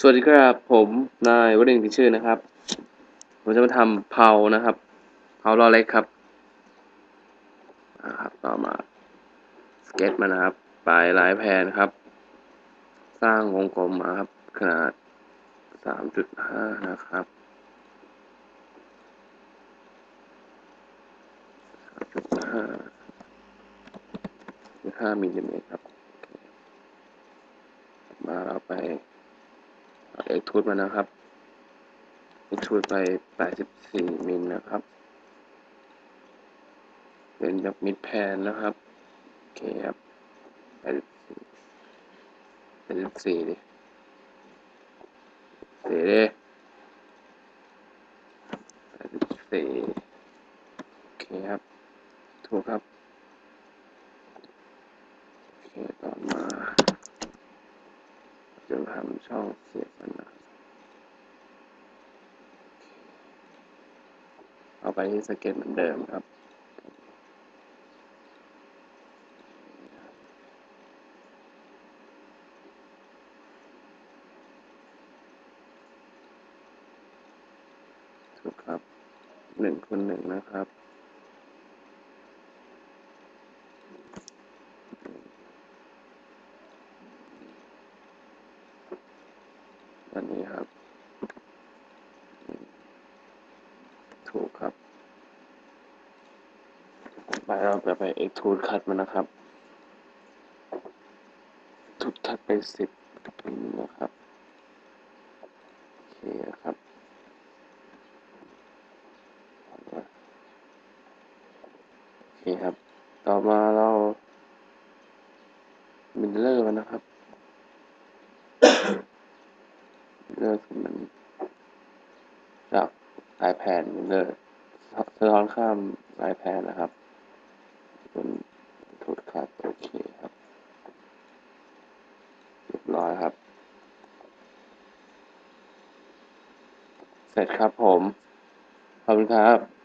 สวัสดีครับผมนายวรินทร์พิชื่อนะครับ ผมจะมาทำเผานะครับเผาล้อเล็กครับนะครับ ต่อมาสเก็ตมานะครับปลายลายแผนครับ สร้างวงกลมมาครับขนาด 3.5 นะครับ3.5 5มิลลิเมตรครับ มาเราไป เอ็กทูดมานะครับเอ็กทูดไป 84 มิลนะครับ เป็นแบบมิดแพนนะครับ โอเคครับ 84 84ดิเสียดิ84 โอเคครับ ถูกครับ โอเค ต่อมา จะทำช่องเสียบมันนะเอาไปที่สเก็ตเหมือนเดิมครับถูกครับหนึ่งคูณหนึ่งนะครับ อันนี้ครับ ถูกครับ ไปเราจะไป extrude cut มันนะครับ ทุกทัดไปสิบนะครับโอเคครับโอเคครับ ต่อมาเรามิลเลอร์มันนะครับ มิล เลอร์คือมันจากสายแผ่นมิเลอร์สะท้อนข้ามสายแผ่นนะครับเป็นถูดคัดโอเคครับเรียบร้อยครับ เสร็จครับผม ขอบคุณครับ